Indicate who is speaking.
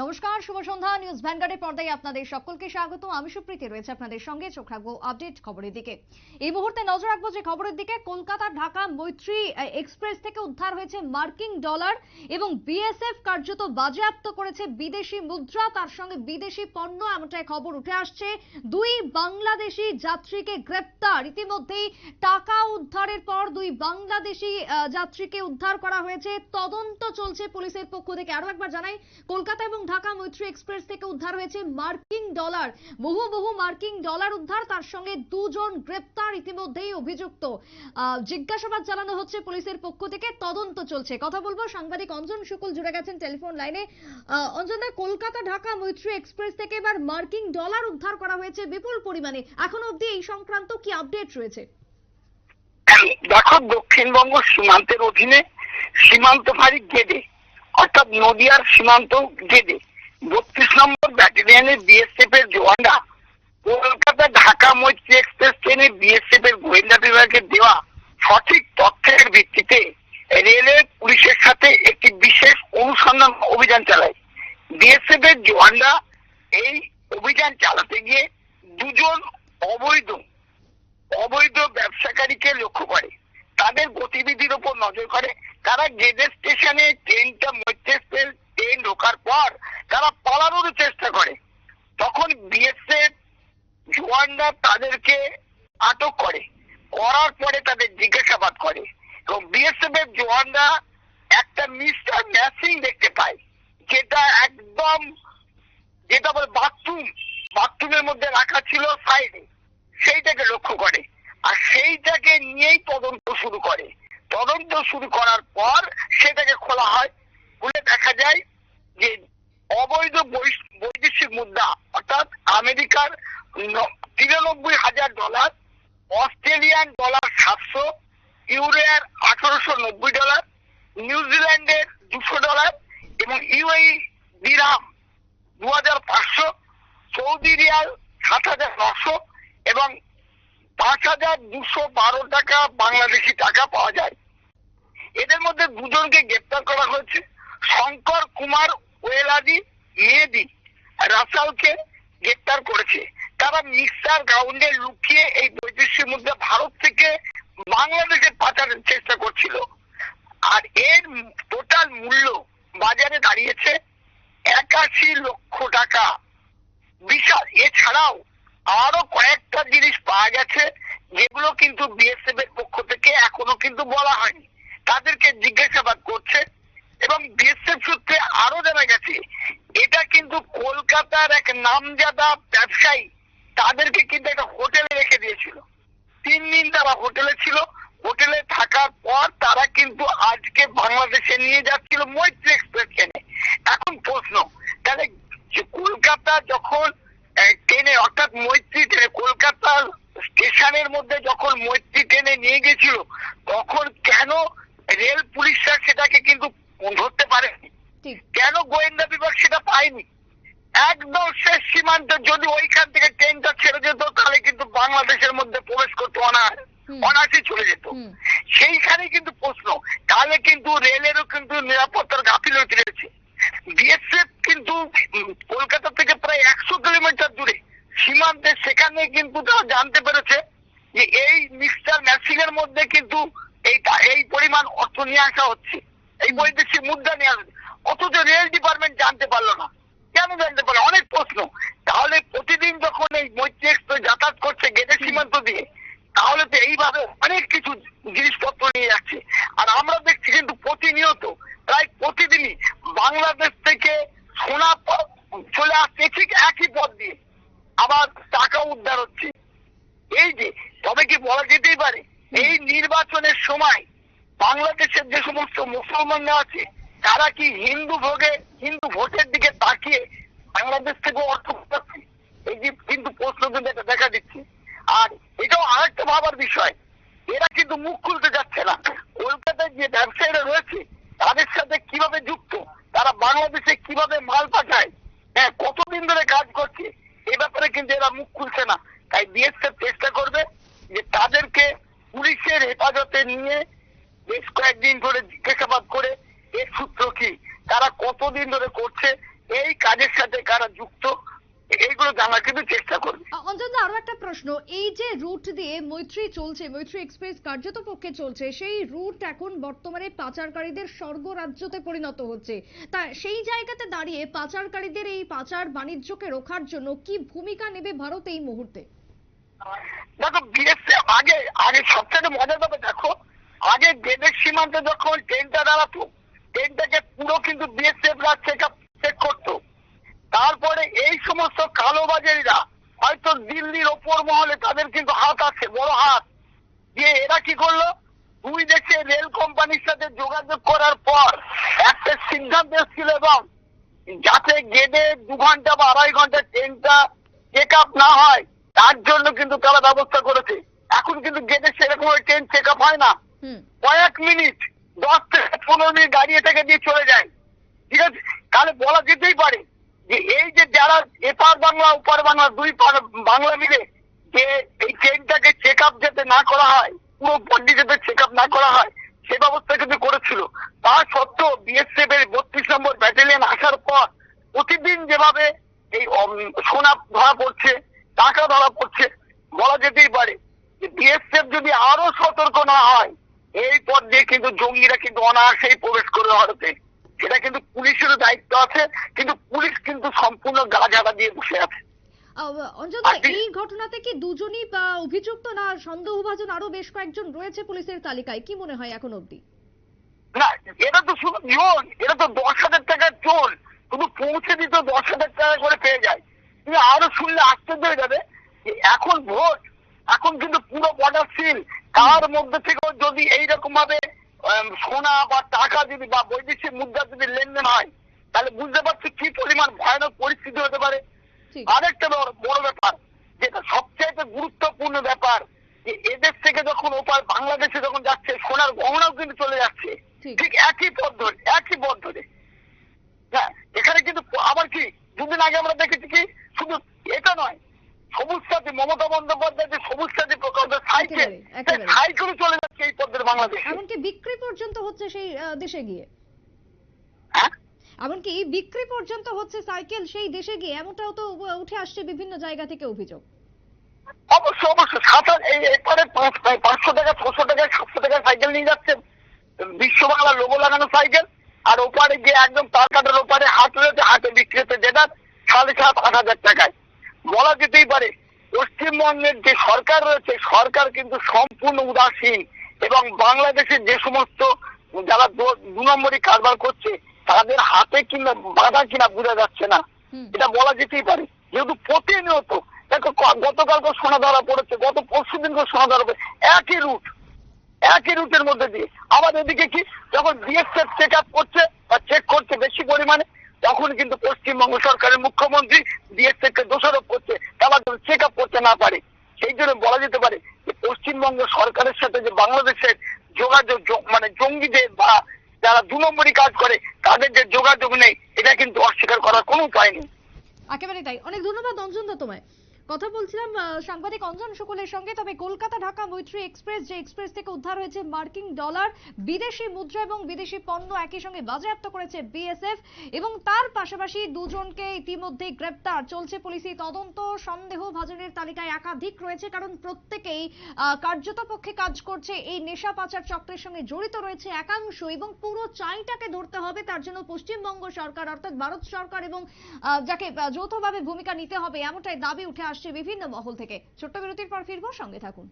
Speaker 1: নমস্কার, শুভ সন্ধ্যা। নিউজ ভ্যানগার্ডের পর্দায় আপনাদের সকলকে স্বাগত আমি সুপ্রীতি, রয়েছে আপনাদের সঙ্গে। চোখ রাখব আপডেট খবরের দিকে। এই মুহূর্তে নজর রাখব যে খবরের দিকে কলকাতা ঢাকা মৈত্রী এক্সপ্রেস থেকে উদ্ধার হয়েছে মার্কিং ডলার এবং বিএসএফ কার্যত বাজেয়াপ্ত করেছে বিদেশি মুদ্রা। তার সঙ্গে বিদেশি পণ্য এমনটাই খবর উঠে আসছে। দুই বাংলাদেশি যাত্রীকে গ্রেপ্তার। ইতিমধ্যেই টাকা উদ্ধারের পর দুই বাংলাদেশি যাত্রীকে উদ্ধার করা হয়েছে। তদন্ত চলছে পুলিশের পক্ষ থেকে। আরও একবার জানাই, কলকাতা এবং ঢাকা মৈত্রী এক্সপ্রেস থেকে উদ্ধার হয়েছে মার্কিং ডলার। বহু বহু মার্কিং ডলার উদ্ধার, তার সঙ্গে দুজন গ্রেপ্তার ইতিমধ্যেই অভিযুক্ত। জিজ্ঞাসাবাদ চালানো হচ্ছে পুলিশের পক্ষ থেকে, তদন্ত চলছে। কথা বলব, সাংবাদিক অঞ্জন শুকুল জুড়ে গেছেন টেলিফোন লাইনে। অঞ্জনদা কলকাতা ঢাকা মৈত্রী এক্সপ্রেস থেকে এবার মার্কিং ডলার উদ্ধার করা হয়েছে বিপুল পরিমাণে। এখনও অবধি এই সংক্রান্ত কি আপডেট রয়েছে?
Speaker 2: দেখো, দক্ষিণবঙ্গ সীমান্তের অধীনে সীমান্ত ফাঁড়ি গেদে অর্থাৎ নদিয়ার সীমান্ত গেদে বত্রিশ নম্বর ব্যাটালিয়নের বিএসএফ এর জওয়ানরা কলকাতা ঢাকা মৈত্রী এক্সপ্রেস ট্রেনে বিএসএফ এর গোয়েন্দা বিভাগের দেওয়া সঠিক তথ্যের ভিত্তিতে রেলওয়ে পুলিশের সাথে একটি বিশেষ অনুসন্ধান অভিযান চালায়। বিএসএফ এর জওয়ানরা এই অভিযান চালাতে গিয়ে দুজন অবৈধ অবৈধ ব্যবসাকারীকে লক্ষ্য করে। তাদের গতিবিধির উপর নজর করে তারা গেদে স্টেশনে ট্রেনটা মধ্যে ট্রেন ঢোকার পর তারা পালানোর চেষ্টা করে। তখন বিএসএফ জওয়ানরা তাদেরকে আটক করে, করার পরে তাদের জিজ্ঞাসাবাদ করে। এবং বিএসএফ এর জওয়ানরা একটা মিস্টার ম্যাসিং দেখতে পায়, যেটা একদম যেটা বলে বাথরুম, বাথরুমের মধ্যে রাখা ছিল সাইডে। সেইটাকে লক্ষ্য করে। আর সেইটাকে নিয়েই তদন্ত শুরু করে। তদন্ত শুরু করার পর সেটাকে খোলা হয়। খুলে দেখা যায় যে অবৈধ বৈদেশিক মুদ্রা, অর্থাৎ আমেরিকার তিরানব্বই হাজার ডলার, অস্ট্রেলিয়ান ডলার সাতশো, ইউরোয়ার আঠারোশো নব্বই ডলার নিউজিল্যান্ডের দুশো ডলার এবং ইউএই দিরাম দু হাজার পাঁচশো, সৌদি রিয়াল সাত হাজার নশো এবং পাঁচ হাজার দুশো বারো টাকা বাংলাদেশি টাকা পাওয়া যায়। এদের মধ্যে দুজনকে গ্রেপ্তার করা হয়েছে। শঙ্কর কুমার ওয়েলাদি, মেহেদি, রাসালকে গ্রেপ্তার করেছে। তারা মিক্সার গ্রাউন্ডে লুকিয়ে এই বৈদেশিক মুদ্রা ভারত থেকে বাংলাদেশে পাচারের চেষ্টা করছিল। আর এর টোটাল মূল্য বাজারে দাঁড়িয়েছে একাশি লক্ষ টাকা। বিশাল। এছাড়াও আরও কয়েকটা জিনিস পাওয়া গেছে, যেগুলো কিন্তু বিএসএফ এর পক্ষ থেকে এখনও কিন্তু বলা হয়নি। তাদেরকে জিজ্ঞাসাবাদ করছে এবং বিএসএফ সূত্রে আরও জানা গেছে, এটা কিন্তু কলকাতার এক নামজাদা ব্যবসায়ী তাদেরকে কিন্তু একটা হোটেলে রেখে দিয়েছিল। তিন দিন তারা হোটেলে ছিল, হোটেলে থাকার পর তারা কিন্তু আজকে বাংলাদেশে নিয়ে যাচ্ছিল মৈত্রী এক্সপ্রেস ট্রেনে এখন প্রশ্ন তাহলে যে কলকাতা যখন আহ, ট্রেনে অর্থাৎ মৈত্রী ট্রেনে কলকাতা স্টেশনের মধ্যে যখন মৈত্রী ট্রেনে নিয়ে গেছিল তখন কেন রেল পুলিশরা সেটাকে কিন্তু ধরতে পারেনি। কেন গোয়েন্দা বিভাগ সেটা পায়নি? একদম শেষ সীমান্ত যদি ওইখান থেকে ট্রেনটা ছেড়ে যেত তাহলে কিন্তু বাংলাদেশের মধ্যে প্রবেশ করতে। অনায়াসে। চলে যেত। সেইখানে কিন্তু প্রশ্ন তাহলে কিন্তু রেলেরও কিন্তু নিরাপত্তার গাফিলতি রয়েছে। বিএসএফ কিন্তু কলকাতা থেকে প্রায় একশো কিলোমিটার দূরে। সীমান্তে সেখানে কিন্তু তারা জানতে পেরেছে যে এই মিক্সচার ম্যাচিং এর মধ্যে কিন্তু এই এই পরিমাণ অর্থ নিয়ে আসা হচ্ছে। এই বৈদেশিক মুদ্রা নিয়ে আসা হচ্ছে। অথচ রেল ডিপার্টমেন্ট জানতে পারল না। কেন জানতে পারল? অনেক প্রশ্ন। তাহলে প্রতিদিন যখন এই মৈত্রী এক্সপ্রেস যাতায়াত করছে গেটে সীমান্ত দিয়ে তাহলে তো এইভাবে অনেক কিছু জিনিসপত্র নিয়ে যাচ্ছে। আর আমরা দেখছি কিন্তু প্রতিনিয়ত প্রায় প্রতিদিনই বাংলাদেশ থেকে সোনা চলে আসছে ঠিক একই পথ দিয়ে। আবার টাকা উদ্ধার হচ্ছে। এই যে তবে কি বলা যেতেই পারে? এই নির্বাচনের সময় বাংলাদেশের যে সমস্ত মুসলমানরা আছে, তারা কি হিন্দু ভোগে, হিন্দু ভোটের দিকে তাকিয়ে বাংলাদেশ থেকে অর্থ পাচ্ছে? এই যে কিন্তু প্রশ্ন কিন্তু এটা দেখা দিচ্ছে। আর এটাও আরেকটা ভাবার বিষয়, এরা কিন্তু মুখ খুলতে যাচ্ছে না। কলকাতায় যে ব্যবসায়ীরা রয়েছে, তাদের সাথে কীভাবে যুক্ত? তারা বাংলাদেশে কীভাবে মাল পাঠায়? হ্যাঁ কতদিন ধরে কাজ করছে? এ ব্যাপারে কিন্তু এরা মুখ খুলছে না। তাই বিএসএফ চেষ্টা করবে যে তাদেরকে পুলিশের হেফাজতে নিয়ে বেশ কয়েকদিন ধরে জিজ্ঞাসাবাদ করে এর সূত্র কি? তারা কতদিন ধরে করছে? এই কাজের সাথে কারা যুক্ত? এইগুলো জানার কিন্তু চেষ্টা করবে।
Speaker 1: আরও একটা প্রশ্ন। এই যে রুট দিয়ে মৈত্রী চলছে মৈত্রী এক্সপ্রেস কার্যত পক্ষে চলছে সেই রুট এখন বর্তমানে পাচারকারীদের স্বর্গরাজ্যতে পরিণত হচ্ছে। তা সেই জায়গাতে দাঁড়িয়ে পাচারকারীদের এই পাচার বাণিজ্যকে রোখার জন্য কি ভূমিকা নেবে ভারত এই মুহূর্তে?
Speaker 2: দেখো বিএসএফ আগে আগে সবচেয়ে মজার ব্যাপার দেখো আগে দেবের সীমান্তে যখন ট্রেনটা দাঁড়াতো, ট্রেনটাকে পুরো কিন্তু বিএসএফ রা চেক চেক করতো। তারপরে এই সমস্ত কালোবাজারিরা হয়তো দিল্লির ওপর মহলে তাদের কিন্তু হাত আছে, বড় হাত। দিয়ে এরা কি করল? দুই দেশে রেল কোম্পানির সাথে যোগাযোগ করার পর একটা সিদ্ধান্ত এসেছিল এবং যাতে গেদে দু ঘণ্টা বা আড়াই ঘণ্টা ট্রেনটা চেক আপ না হয়, তার জন্য কিন্তু তারা ব্যবস্থা করেছে। এখন কিন্তু গেদে সেরকম ট্রেন চেক আপ হয় না। কয়েক মিনিট, দশ থেকে পনেরো মিনিট গাড়ি এটাকে দিয়ে চলে যায় ঠিক আছে? তাহলে বলা যেতেই পারে যে এই যে যারা এপার বাংলা, ওপার বাংলা, দুই পার বাংলা মিলে যে এই ট্রেনটাকে চেক আপ যাতে না করা হয়, পুরো বডি যাতে চেক আপ না করা হয়, সে ব্যবস্থা কিন্তু করেছিল। তা সত্ত্বেও বিএসএফ এর বত্রিশ নম্বর ব্যাটালিয়ন আসার পর প্রতিদিন যেভাবে এই সোনা ধরা পড়ছে, টাকা ধরা পড়ছে, বলা যেতেই পারে বিএসএফ যদি আরও সতর্ক না হয় দিয়ে কিন্তু জঙ্গিরা কিন্তু অনায়াসেই প্রবেশ করে ভারতে। সেটা কিন্তু পুলিশের দায়িত্ব আছে কিন্তু পুলিশ কিন্তু সম্পূর্ণ গাঝাড়া দিয়ে বসে আছে।
Speaker 1: অঞ্জন এই ঘটনাতে কি দুজনই অভিযুক্ত না সন্দেহভাজন আরও বেশ কয়েকজন রয়েছে পুলিশের তালিকায়? কি মনে হয় এখন অবধি?
Speaker 2: না এটা তো শুধু জোন এটা তো দশ হাজার টাকার জোন শুধু পৌঁছে দিত দশ হাজার টাকা করে পেয়ে যায়। তুমি আরও শুনলে আশ্চর্য হয়ে যাবে যে এখন ভোট এখন কিন্তু পুরো বর্ডার সিল তার মধ্যে থেকেও যদি এইরকম ভাবে সোনা বা টাকা যদি বা বৈদেশিক মুদ্রা যদি লেনদেন হয় তাহলে বুঝতে পারছি কি পরিমাণ ভয়ানক পরিস্থিতি হতে পারে। আরেকটা বড় ব্যাপার যেটা সবচাইতে গুরুত্বপূর্ণ ব্যাপার যে এদের থেকে যখন ওপার বাংলাদেশে যখন যাচ্ছে সোনার গহনাও কিন্তু চলে যাচ্ছে।
Speaker 1: ঠিক।
Speaker 2: একই পথ ধরে একই পথ ধরে হ্যাঁ এখানে কিন্তু আবার কি দুদিন আগে আমরা দেখেছি কি শুধু এটা নয় সবুজ সাথী মমতা বন্দ্যোপাধ্যায় যে সবুজ সাথী প্রকল্প
Speaker 1: একেবারে।
Speaker 2: সাইকেলও চলে যাচ্ছে এই বাংলাদেশে।
Speaker 1: এমনকি বিক্রি পর্যন্ত হচ্ছে সেই দেশে গিয়ে।
Speaker 2: হ্যাঁ?
Speaker 1: এমনকি বিক্রি পর্যন্ত হচ্ছে সাইকেল সেই দেশে গিয়ে এমনটাও তো উঠে আসছে বিভিন্ন জায়গা থেকে অভিযোগ।
Speaker 2: অবশ্যই অবশ্যই সাত এই পাঁচশো টাকা ছশো টাকা সাতশো টাকা সাইকেল নিয়ে যাচ্ছে। বিশ্ব বাংলা লোগো লাগানো সাইকেল আর ওপারে গিয়ে একদম তার কাটার ওপারে হাট রয়েছে হাটে বিক্রি হচ্ছে যেটা সাড়ে সাত আট হাজার টাকায়। বলা যেতেই পারে পশ্চিমবঙ্গের যে সরকার রয়েছে সরকার কিন্তু সম্পূর্ণ উদাসীন এবং বাংলাদেশের যে সমস্ত যারা দু- নম্বরই কারবার করছে তাদের হাতে কিনা বাধা কিনা বোঝা যাচ্ছে না। এটা বলা যেতেই পারে। যেহেতু প্রতিনিয়ত দেখো ক- গতকালকে সোনা ধরা পড়েছে গত পরশু দিনকে সোনা ধরা পড়েছে একই রুট একই রুটের মধ্যে দিয়ে। আবার এদিকে কি যখন বিএসএফ চেক আপ করছে বা চেক করছে বেশি পরিমাণে তখন কিন্তু পশ্চিমবঙ্গ সরকারের মুখ্যমন্ত্রী বিএসএফ কে দোষারোপ করছে, তারা চেক আপ করতে না পারে। সেই জন্য বলা যেতে পারে যে পশ্চিমবঙ্গ সরকারের সাথে যে বাংলাদেশের যোগাযোগ মানে জঙ্গিদের বা যারা দু নম্বরই কাজ করে, তাদের যে যোগাযোগ নেই, এটা কিন্তু অস্বীকার করার কোনো উপায় নেই।
Speaker 1: একেবারে তাই। অনেক ধন্যবাদ অঞ্জন দা তোমায়। কথা বলছিলাম সাংবাদিক অঞ্জন শুকুলের সঙ্গে। তবে কলকাতা ঢাকা মৈত্রী এক্সপ্রেস, যে এক্সপ্রেস থেকে উদ্ধার হয়েছে মার্কিন ডলার, বিদেশি মুদ্রা এবং বিদেশি পণ্য একই সঙ্গে বাজেয়াপ্ত করেছে বিএসএফ। এবং তার পাশাপাশি দুজনকে ইতিমধ্যে গ্রেপ্তার। চলছে পুলিশি তদন্ত। সন্দেহ ভাজনের তালিকায় একাধিক রয়েছে, কারণ প্রত্যেকেই কার্যত পক্ষে কাজ করছে। এই নেশা পাচার চক্রের সঙ্গে জড়িত রয়েছে একাংশ এবং পুরো চাইটাকে ধরতে হবে। তার জন্য পশ্চিমবঙ্গ সরকার, অর্থাৎ ভারত সরকার এবং যাকে যৌথভাবে ভূমিকা নিতে হবে, এমনটাই দাবি উঠে আসছে বিভিন্ন মহল থেকে। ছোট্ট বিরতির পর ফিরবো সঙ্গে থাকুন।